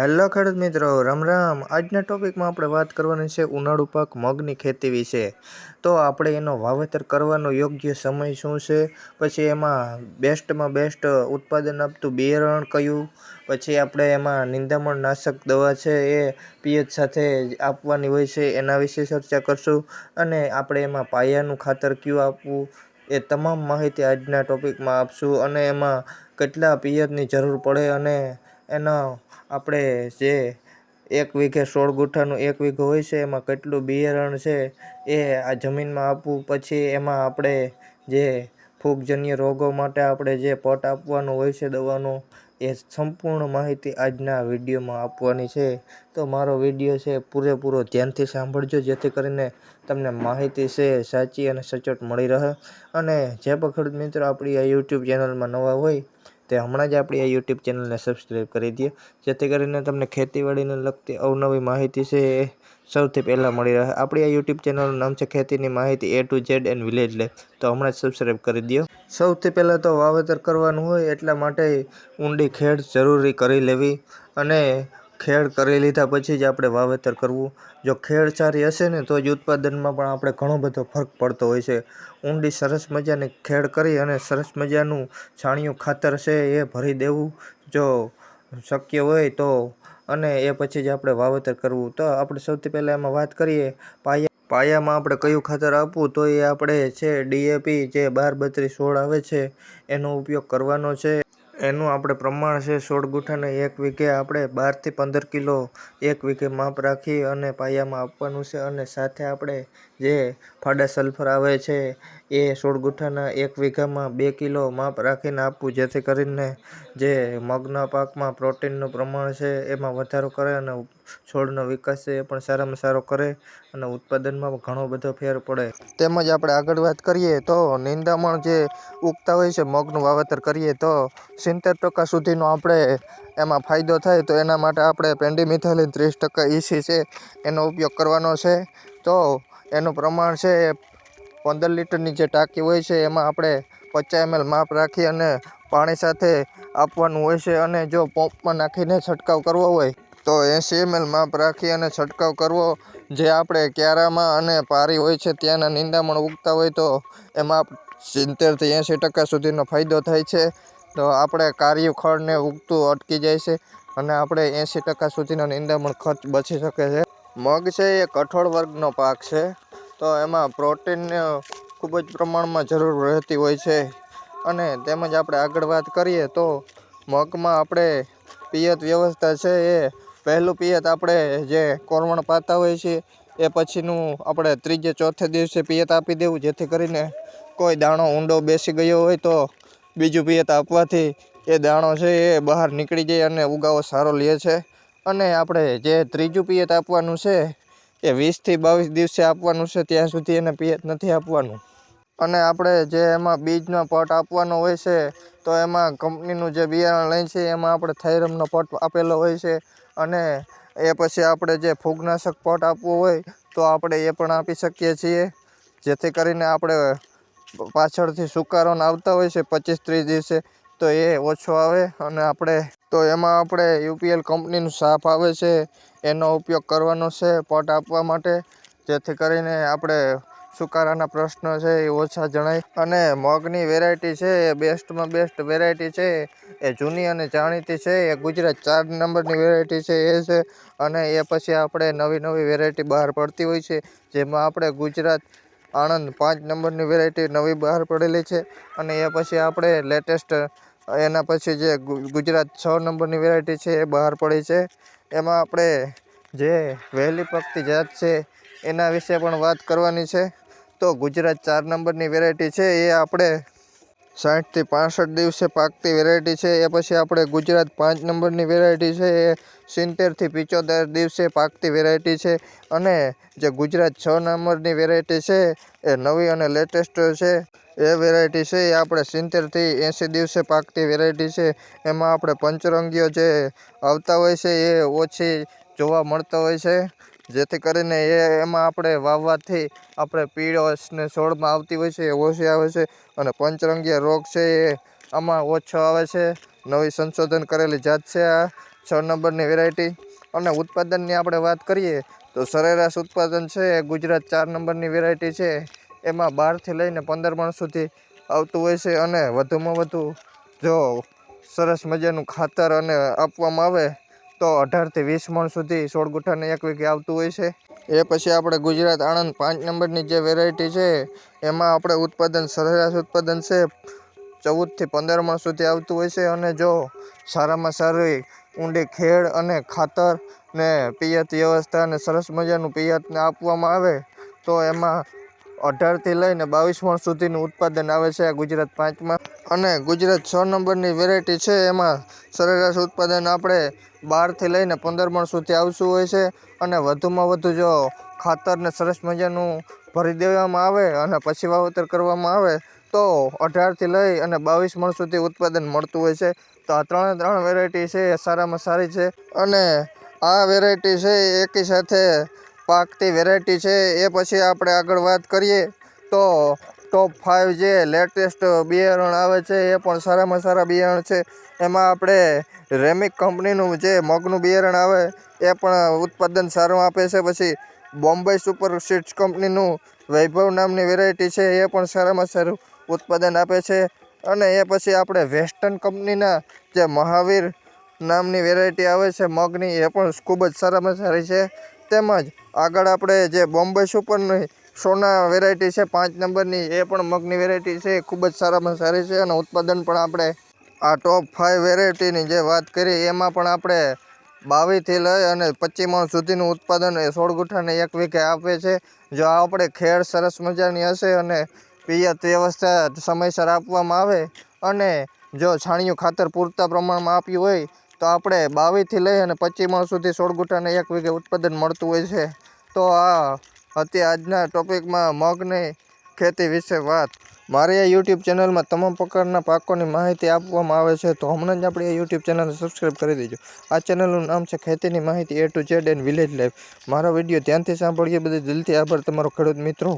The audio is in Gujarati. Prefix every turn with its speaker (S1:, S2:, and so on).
S1: હેલો ખેડૂત મિત્રો, રામ રામ. આજના ટોપિકમાં આપણે વાત કરવાની છે ઉનાળુ પાક મગની ખેતી વિશે. તો આપણે એનો વાવેતર કરવાનો યોગ્ય સમય શું છે? પછી એમાં બેસ્ટમાં બેસ્ટ ઉત્પાદન આપતું બિયારણ કયું? પછી આપણે એમાં નિંદામણ નાશક દવા છે એ પીએચ સાથે આપવાની હોય છે એના વિશે ચર્ચા કરશું. અને આપણે એમાં પાયાનું ખાતર કયું આપવું? એ તમામ માહિતી આજના ટોપિકમાં આપશું. અને એમાં કેટલા પિયતની જરૂર પડે અને એના આપણે જે એક વીઘે સોળ ગુઠ્ઠાનું એક વીઘો હોય છે, એમાં કેટલું બિયારણ છે, એ આ જમીનમાં આપવું. પછી એમાં આપણે જે ફૂગજન્ય રોગો માટે આપણે જે પટ આપવાનું હોય છે દવાનો, એ સંપૂર્ણ માહિતી આજના વિડીયોમાં આપવાની છે. તો મારો વીડિયો છે પૂરેપૂરો ધ્યાનથી સાંભળજો, જેથી કરીને તમને માહિતી છે, સાચી અને સચોટ મળી રહે. અને જે પણ ખેડૂત મિત્રો આપણી આ યુટ્યુબ ચેનલમાં નવા હોય તે હમણાં જ આપણી આ યુટ્યુબ ચેનલને સબસ્ક્રાઈબ કરી દે. જેથી કરીને તમને ખેતીવાડીને લગતી અવનવી માહિતી છે એ સૌથી પહેલાં મળી રહે. આપણી આ યુટ્યુબ ચેનલનું નામ છે ખેતીની માહિતી A to Z and village life તો હમણાં જ સબસ્ક્રાઈબ કરી દો. સૌથી પહેલાં તો વાવેતર કરવાનું હોય એટલા માટે ઊંડી ખેડ જરૂરી કરી લેવી અને ખેડ કરી લીધા પછી જ આપણે વાવેતર કરવું. જો ખેડ સારી હશે ને, તો જ ઉત્પાદનમાં પણ આપણે ઘણો બધો ફરક પડતો હોય છે. ઊંડી સરસ મજાની ખેડ કરી અને સરસ મજાનું છાણિયું ખાતર છે એ ભરી દેવું. જો શક્ય હોય તો, અને એ પછી જ આપણે વાવેતર કરવું. તો આપણે સૌથી પહેલાં એમાં વાત કરીએ, પાયા પાયામાં આપણે કયું ખાતર આપવું? તો એ આપણે છે ડીએપી જે બાર બત્રીસ સોળ આવે છે, એનો ઉપયોગ કરવાનો છે. એનું આપણે પ્રમાણ છે સોળ ગુઠાને એક વીઘે. આપણે બારથી પંદર કિલો એક વીઘે માપ રાખી અને પાયામાં આપવાનું છે અને સાથે આપણે જે ફાડા સલ્ફર આવે છે એ સોળ ગુઠાના એક વીઘામાં બે કિલો માપ રાખીને આપવું, જેથી કરીને જે મગના પાકમાં પ્રોટીનનું પ્રમાણ છે એમાં વધારો કરે અને છોડનો વિકાસ છે એ પણ સારામાં સારો કરે અને ઉત્પાદનમાં ઘણો બધો ફેર પડે. તેમજ આપણે આગળ વાત કરીએ તો નિંદામણ જે ઉગતા હોય છે, મગનું વાવેતર કરીએ તો સિત્તેર ટકા સુધીનો આપણે એમાં ફાયદો થાય તો એના માટે આપણે પેન્ડીમિથાલિન ત્રીસ ટકા ઈસી છે, એનો ઉપયોગ કરવાનો છે. તો એનું પ્રમાણ છે પંદર લીટરની જે ટાંકી હોય છે, એમાં આપણે પચાસ એમએલ માપ રાખી અને પાણી સાથે આપવાનું હોય છે અને જો પંપમાં નાખીને છંટકાવ કરવો હોય તો એંસી એમએલ માપ રાખી અને છંટકાવ કરવો. જે આપણે ક્યારામાં અને પારી હોય છે ત્યાંના નિંદામણ ઉગતા હોય તો એમાં સિત્તેરથી એંસી ટકા સુધીનો ફાયદો થાય છે. તો આપણે કાર્યું ખળને ઉગતું અટકી જાય છે અને આપણે એંસી ટકા સુધીનો નિંદામણ ખર્ચ બચી શકે છે. મગ છે એ કઠોળ વર્ગનો પાક છે. તો એમાં પ્રોટીન ખૂબ જ પ્રમાણમાં જરૂર રહેતી હોય છે. અને તેમજ આપણે આગળ વાત કરીએ તો મગમાં આપણે પિયત વ્યવસ્થા છે એ પહેલું પિયત આપણે જે કોરવણ પાતા હોઈએ છીએ એ પછીનું આપણે ત્રીજે ચોથે દિવસે પિયત આપી દેવું, જેથી કરીને કોઈ દાણો ઊંડો બેસી ગયો હોય તો બીજું પિયત આપવાથી એ દાણો છે એ બહાર નીકળી જાય અને ઉગાવો સારો લે છે. અને આપણે જે ત્રીજું પિયત આપવાનું છે, એ વીસથી બાવીસ દિવસે આપવાનું છે, ત્યાં સુધી એને પિયત નથી આપવાનું. અને આપણે જે એમાં બીજનો પટ આપવાનો હોય છે, તો એમાં કંપનીનું જે બિયારણ લઈ છે, એમાં આપણે થૈરમનો પટ આપેલો હોય છે. અને એ પછી આપણે જે ફૂગનાશક પટ આપવો હોય, તો આપણે એ પણ આપી શકીએ છીએ. જેથી કરીને આપણે પાછળથી સુકારોને આવતા હોય છે પચીસ ત્રીસ દિવસે, તો એ ઓછો આવે. અને આપણે, તો એમાં આપણે યુપીએલ કંપનીનું સાફ આવે છે, એનો ઉપયોગ કરવાનો છે પટ આપવા માટે. જેથી કરીને આપણે સુકારાના પ્રશ્ન છે એ ઓછા જણાય. અને મગની વેરાયટી છે એ બેસ્ટમાં બેસ્ટ વેરાયટી છે. એ જૂની અને જાણીતી છે. એ ગુજરાત ચાર નંબરની વેરાયટી છે એ છે. અને એ પછી આપણે નવી નવી વેરાયટી બહાર પડતી હોય છે. જેમાં આપણે ગુજરાત આણંદ પાંચ નંબરની વેરાયટી નવી બહાર પડેલી છે. અને એ પછી આપણે લેટેસ્ટ એના પછી જે ગુજરાત છ નંબરની વેરાયટી છે એ બહાર પડી છે. એમાં આપણે જે વહેલી પગતી જાત છે એના વિશે પણ વાત કરવાની છે. તો ગુજરાત ચાર નંબરની વેરાયટી છે. એ આપણે સાઠથી પાસઠ દિવસે પાકતી વેરાયટી છે. એ પછી આપણે ગુજરાત પાંચ નંબરની વેરાયટી છે. એ સિત્તેરથી પિચોતેર દિવસે પાકતી વેરાયટી છે. અને જે ગુજરાત છ નંબરની વેરાયટી છે, એ નવી અને લેટેસ્ટ છે. એ વેરાયટી છે. એ આપણે સિત્તેરથી એંસી દિવસે પાકતી વેરાયટી છે. એમાં આપણે પંચરંગીઓ જે આવતા હોય છે, એ ઓછી જોવા મળતા હોય છે. જેથી કરીને એ એમાં આપણે વાવવાથી આપણે પીળોશ ને છોડમાં આવતી હોય છે, એ ઓછી આવે છે અને પંચરંગીય રોગ છે એ આમાં ઓછો આવે છે. નવી સંશોધન કરેલી જાત છે આ છ નંબરની વેરાયટી અને ઉત્પાદનની આપણે વાત કરીએ તો સરેરાશ ઉત્પાદન છે એ ગુજરાત ચાર નંબરની વેરાયટી છે. એમાં બારથી લઈને પંદર મણ સુધી આવતું હોય છે અને વધુમાં વધુ જો સરસ મજાનું ખાતર અને આપવામાં આવે તો અઢારથી વીસ મણ સુધી સોળ ગુઠાને એક વીઘે આવતું હોય છે. એ પછી આપણે ગુજરાત આણંદ પાંચ નંબરની જે વેરાયટી છે, એમાં આપણે ઉત્પાદન, સરેરાશ ઉત્પાદન છે ચૌદથી પંદર મણ સુધી આવતું હોય છે. અને જો સારામાં સારી ઊંડી ખેડ અને ખાતર ને પિયત વ્યવસ્થા અને સરસ મજાનું પિયતને આપવામાં આવે, તો એમાં અઢારથી લઈને બાવીસ મણ સુધીનું ઉત્પાદન આવે છે આ ગુજરાત પાંચમાં. અને ગુજરાત છ નંબરની વેરાયટી છે, એમાં સરેરાશ ઉત્પાદન આપણે બારથી લઈને પંદર મણ સુધી આવતું હોય છે. અને વધુમાં વધુ જો ખાતરને સરસ મજાનું ભરી દેવામાં આવે અને પછી વાવેતર કરવામાં આવે, તો અઢારથી લઈ અને બાવીસ મણ સુધી ઉત્પાદન મળતું હોય છે. તો આ ત્રણે ત્રણ વેરાયટી છે, એ સારામાં સારી છે. અને આ વેરાયટી છે, એકી સાથે પાકતી વેરાયટી છે, એ પછી આપણે આગળ વાત કરીએ તો ટોપ ફાઇવ જે લેટેસ્ટ બિયારણ આવે છે, એ પણ સારામાં સારા બિયારણ છે. એમાં આપણે રેમિક કંપનીનું જે મગનું બિયારણ આવે, એ પણ ઉત્પાદન સારું આપે છે. પછી બોમ્બે સુપર સીડ્સ કંપનીનું વૈભવ નામની વેરાયટી છે, એ પણ સારામાં સારું ઉત્પાદન આપે છે. અને એ પછી આપણે વેસ્ટર્ન કંપનીના જે મહાવીર નામની વેરાયટી આવે છે, મગની, એ પણ ખૂબ જ સારામાં સારી છે. તેમજ આગળ આપણે જે બોમ્બે સુપરની સોના વેરાયટી છે, પાંચ નંબરની, એ પણ મગની વેરાયટી છે ખૂબ જ સારામાં સારી છે અને ઉત્પાદન પણ આપણે આ ટોપ ફાઇવ વેરાયટીની જે વાત કરી, એમાં પણ આપણે બાવીસથી લઈ અને પચીસ સુધીનું ઉત્પાદન એ સોળ ગુઠાને એક વીઘે આપે છે. જો આપણે ખેડ સરસ મજાની હશે અને પિયત વ્યવસ્થા સમયસર આપવામાં આવે અને જો છાણિયું ખાતર પૂરતા પ્રમાણમાં આપ્યું હોય તો આપણે બાવીસથી લઈ અને પચીમાં સુધી સોળગુઠાને એક વીઘે ઉત્પાદન મળતું હોય છે. તો આ હતી આજના ટોપિકમાં મગની ખેતી વિશે વાત. મારી આ યુટ્યુબ ચેનલમાં તમામ પ્રકારના પાકોની માહિતી આપવામાં આવે છે, તો હમણાં જ આપણી આ યુટ્યુબ ચેનલને સબસ્ક્રાઈબ કરી દેજો. આ ચેનલનું નામ છે ખેતીની માહિતી A to Z and village life મારો વીડિયો ધ્યાનથી સાંભળીએ બધી દિલથી આભાર તમારો ખેડૂત મિત્રો.